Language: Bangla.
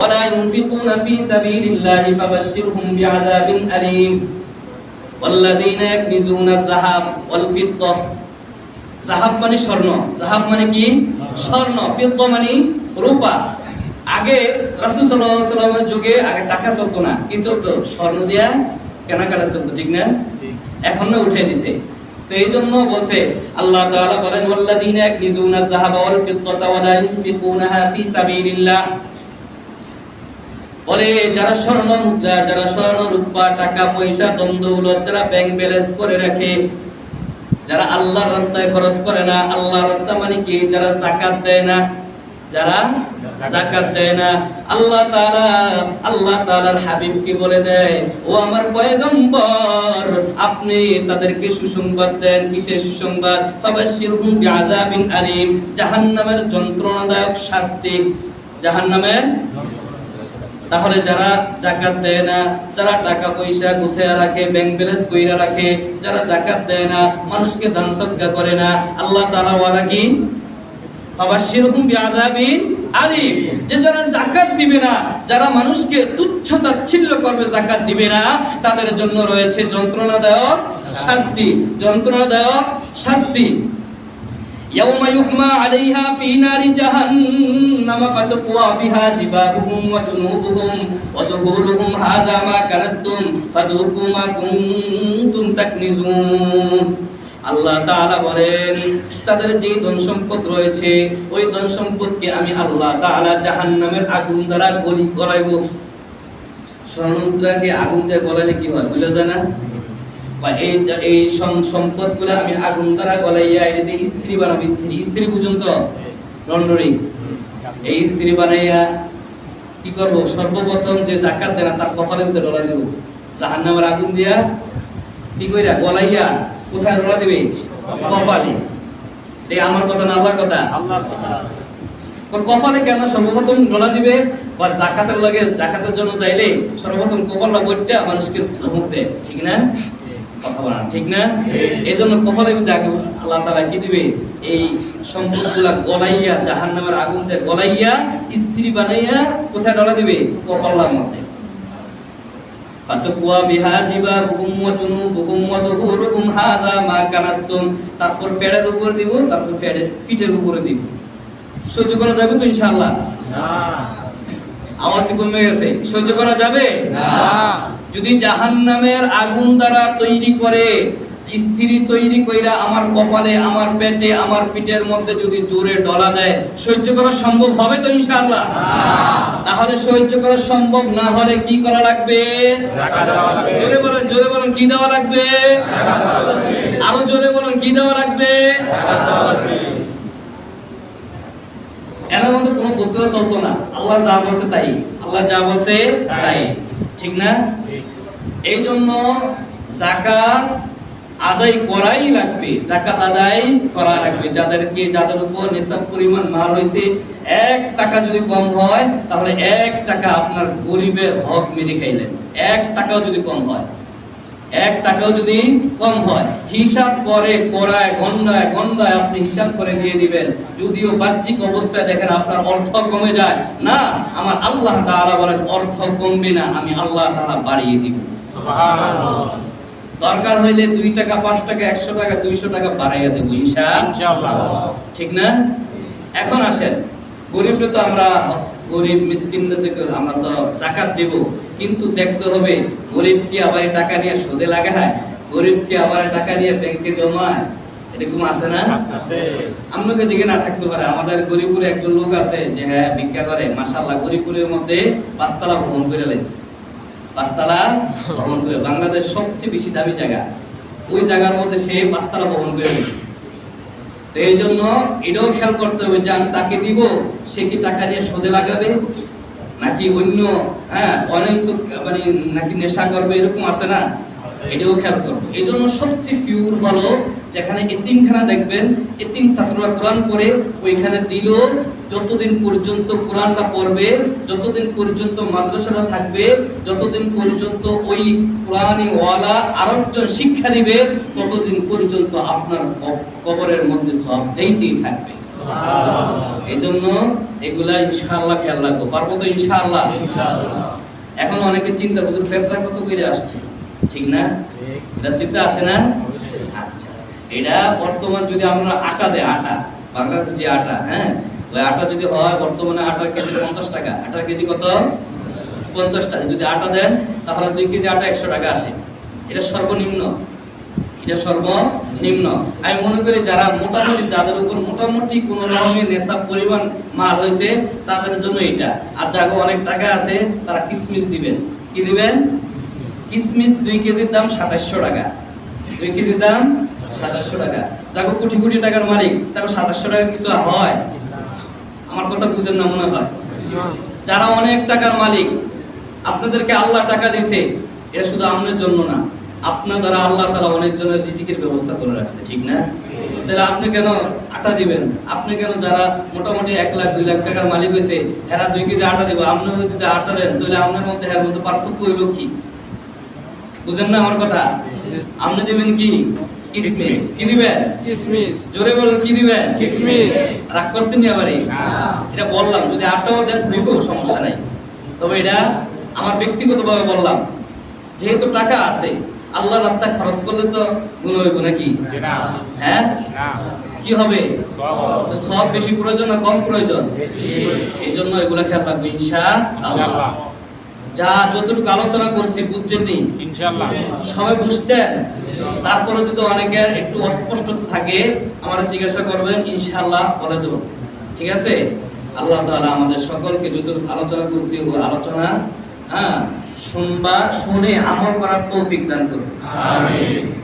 ولا ينفقون في سبيل الله فبشرهم بعذاب أليم والذين يكنزون الذهب والفضة জাহাব মানে স্বর্ণ জাহাব মানে কি স্বর্ণ ফিদ্দা মানে রূপা আগে রাসূল সাল্লাল্লাহু আলাইহি সাল্লামের যুগে আগে টাকা চলতো না কি চলতো স্বর্ণ দিয়া কেনাকাটা চলতো ঠিক না এখন না উঠে দিছে তো এই জন্য বলছে আল্লাহ তাআলা বলেন ওয়াল্লাযীনা ইয়াকনিজুনা আয-যাহাবা ওয়াল ফিদ্দাতা ওয়া লা ইউনফিকুনাহা ফি সাবিলিল্লাহ বলে, যারা স্বর্ণ মুদ্রা, যারা স্বর্ণ রূপা, টাকা, পয়সা দন্দৌলত যারা ব্যাংক ব্যালেন্স করে রাখে, যারা আল্লাহর রাস্তায় খরচ করে না, আল্লাহর রাস্তা মানে কি? যারা যাকাত দেয় না, যারা যাকাত দেয় না। আল্লাহ তাআলা, আল্লাহ তাআলার হাবিব বলে দেয়, ও আমার পয়গম্বর, আপনি তাদেরকে সুসংবাদ দেন, কিসের সুসংবাদ? ফাবাশশিরহুম বিআযাবিন আলিম। জাহান্নামের যন্ত্রণাদায়ক শাস্তি, জাহান্নামের তাহলে যারা জাকাত দেয় না, যারা টাকা পয়সা গুছিয়ে রাখে ব্যাংক ব্যালেন্স কইরা রাখে, যারা জাকাত দেয় না, মানুষকে দান সদকা করে না, আল্লাহ তাআলা ওয়াদা কি? ফাবাশশিরহুম বিআযাবিন আলিম। যে যারা জাকাত দিবে না, যারা মানুষকে তুচ্ছ তাচ্ছিল্য করবে জাকাত দিবে না, তাদের জন্য রয়েছে যন্ত্রণাদায়ক শাস্তি। যন্ত্রণাদায়ক শাস্তি। يوم يحمى عليها في نار جهنم فتقوى بها جباههم وجنوبهم وظهورهم هذا ما كنستم فذوقوا ما كنتم تكنزون আল্লাহ তাআলা বলেন তাদের যে ধন সম্পদ রয়েছে ওই ধন সম্পদকে আমি আল্লাহ তাআলা জাহান্নামের আগুন দ্বারা গলি গলাইব স্বর্ণমুদ্রাকে আগুন দিয়ে গলাইলে কি হয় বুঝলে যায় না বা এই এই সম্পদগুলো আমি আগুন দ্বারা গলাইয়া এটাতে স্ত্রী বানাবো স্ত্রী স্ত্রী পর্যন্ত রন্ডরি এই স্ত্রী বানাইয়া কি করব? সর্বপ্রথম যে জাকাত দেনা তার কপালের ভিতরে ডলা দেব। জাহান্নামের আগুন দিয়া কি কইরা? গলাইয়া কোথায় ডলা দিবে? কপালে। এই আমার কথা না আল্লাহর কথা? ক- কপালে কেন সর্বপ্রথম ডলা দিবে? বা জাকাতের লাগে জাকাতের জন্য চাইলে সর্বপ্রথম কপালটা বইটা মানুষকে ধমক দেয় ঠিক না? ঠিক না? এই জন্য আল্লাহ তালা কি দিবে? এই সম্পদগুলা গলাইয়া জাহান নামের গলাইয়া, স্ত্রী বানাইয়া কোথায় ডলা দিবে? মধ্যে। তারপর ফেডের উপরে দিব, তারপর ফেডের ফিটের উপরে দিব। সহ্য করা যাবে তো ইনশাআল্লাহ? আওয়াজ কমে গেছে। সহ্য করা যাবে? না। যদি জাহান্নামের আগুন দ্বারা তৈরি করে স্ত্রী তৈরি কইরা আমার কপালে আমার পেটে আমার পিঠের মধ্যে যদি জোরে ডলা দেয় সহ্য করা সম্ভব হবে তো ইনশাআল্লাহ? তাহলে সহ্য করা সম্ভব না হলে কি করা লাগবে? জোরে বলেন জোরে বলেন কি দেওয়া লাগবে? আরও জোরে বলেন কি দেওয়া লাগবে। এর মধ্যে কোনো বুদ্ধি চলতো না। আল্লাহ যা বলছে তাই। আল্লাহ যা বলছে তাই। ঠিক না? এই জন্য জাকাত আদায় করাই লাগবে। জাকাত আদায় করা লাগবে। যাদেরকে, যাদের উপর নিসাব পরিমাণ মাল হয়েছে এক টাকা যদি কম হয়, তাহলে এক টাকা আপনার গরিবের হক মেরে খাইলেন। এক টাকাও যদি কম হয়। এক টাকাও যদি কম হয় হিসাব করে করায় গন্ডায় গন্ডায় আপনি হিসাব করে দিয়ে দিবেন। যদিও বাহ্যিক অবস্থায় দেখেন আপনার অর্থ কমে যায়। না আমার আল্লাহ তাআলা বলেন অর্থ কমবে না আমি আল্লাহ তাআলা বাড়িয়ে দিব। দরকার হইলে দুই টাকা পাঁচ টাকা একশো টাকা দুইশো টাকা বাড়াইয়া দেবো ইনশাআল্লাহ। ঠিক না? এখন আসেন। গরিবরা তো আমরা গরিব মিসকিনদেরকে আমরা তো জাকাত দেব কিন্তু দেখতে হবে গরিব কি আবার টাকা নিয়ে সুদে লাগায় গরিব কি আবার টাকা নিয়ে ব্যাংকে জমায় এরকম আছে না? আছে আপনাকে দিকে না থাকতে পারে। আমাদের গরিবপুরে একজন লোক আছে যে হ্যাঁ ভিক্ষা করে। মাসাল্লাহ গরিবপুরের মধ্যে পাঁচতলা ভ্রমণ করে লাইছে। পাঁচতলা ভ্রমণ করে। বাংলাদেশ সবচেয়ে বেশি দামি জায়গা। ওই জায়গার মধ্যে সে পাঁচতলা ভ্রমণ করে লাইছে। তো এই জন্য এটাও খেয়াল করতে হবে যে আমি তাকে দিব, সে কি টাকা দিয়ে সোদে লাগাবে? নাকি অন্য হ্যাঁ অনৈত মানে নাকি নেশা করবে, এরকম আছে না? এটাও খেয়াল করবে এই জন্য সবচেয়ে পিওর হলো যেখানে এতিমখানা দেখবেন এতিম ছাত্ররা কোরআন পড়ে ওইখানে দিল যতদিন পর্যন্ত কোরআনটা পড়বে যতদিন পর্যন্ত মাদ্রাসাটা থাকবে যতদিন পর্যন্ত ওই কোরআনি ওয়ালা আরেকজন শিক্ষা দিবে ততদিন পর্যন্ত আপনার কবরের মধ্যে সব যেইতেই থাকবে। এই জন্য এগুলা ইনশাআল্লাহ খেয়াল রাখব। পারব তো ইনশাআল্লাহ? এখন অনেকে চিন্তা হুজুর ফেতরা কত করে আসছে? ঠিক না? এটা চিন্তা আসে না? আচ্ছা। এটা বর্তমান যদি আমরা আটা দেয় আটা বাংলাদেশ যে আটা হ্যাঁ? ওই আটা যদি হয়, বর্তমানে আটার কেজি পঞ্চাশ টাকা। আটার কেজি কত? পঞ্চাশ টাকা। যদি আটা দেন, তাহলে দুই কেজি আটা একশো টাকা আসে। এটা সর্বনিম্ন। এটা সর্বনিম্ন। আমি মনে করি যারা মোটামুটি, যাদের উপর মোটামুটি কোন রকমের নেশাব পরিমাণ মাল হয়েছে, তাদের জন্য এটা। আর যাগো অনেক টাকা আছে, তারা কিসমিস দিবেন। কি দিবেন? কিসমিস দুই কেজির দাম সাতাশশো টাকা। দুই কেজির দাম সাতাশশো টাকা। যাকে, কোটি কোটি টাকার মালিক, তাকে সাতাশশো টাকা কিছু হয়? আমার কথা বুঝেন না মনে হয়? যারা অনেক টাকার মালিক, আপনাদেরকে আল্লাহ টাকা দিয়েছে এটা শুধু আপনার জন্য না। আপনার দ্বারা আল্লাহ তারা অনেক জনের রিজিকের ব্যবস্থা করে রাখছে, ঠিক না? তাহলে আপনি কেন আটা দিবেন? আপনি কেন যারা মোটামুটি এক লাখ, দুই লাখ টাকার মালিক হয়েছে, এরা দুই কেজি আটা দিব? আপনি যদি আটা দেন, তাহলে আপনার মধ্যে এর মধ্যে পার্থক্য হইল কি? বুঝেন না আমার কথা? আপনি দিবেন কি? কিসমিস। কি দিবেন? কিসমিস। জোরে বলুন কি দিবেন? কিসমিস। রাগ করছেন নি আবারই এটা বললাম যদি আটটাও দেন হইব সমস্যা নাই। তবে এটা আমার ব্যক্তিগতভাবে বললাম যেহেতু টাকা আছে আল্লাহ রাস্তায় খরচ করলে তো গুণ হইব নাকি? হ্যাঁ? কি হবে? সব বেশি প্রয়োজন না কম প্রয়োজন? এই জন্য এগুলো খেয়াল রাখব ইনশা আল্লাহ যা যতটুকু আলোচনা করছি বুঝছেন নি? ইনশাআল্লাহ। সবাই বুঝছেন? তারপরে যদি অনেকের একটু অস্পষ্ট থাকে আমরা জিজ্ঞাসা করবেন ইনশাআল্লাহ বলে দেব। ঠিক আছে? আল্লাহ তাআলা আমাদের সকলকে যতটুকু আলোচনা করছি ও আলোচনা হ্যাঁ শুনবা শুনে আমল করার তৌফিক দান করুন। আমিন।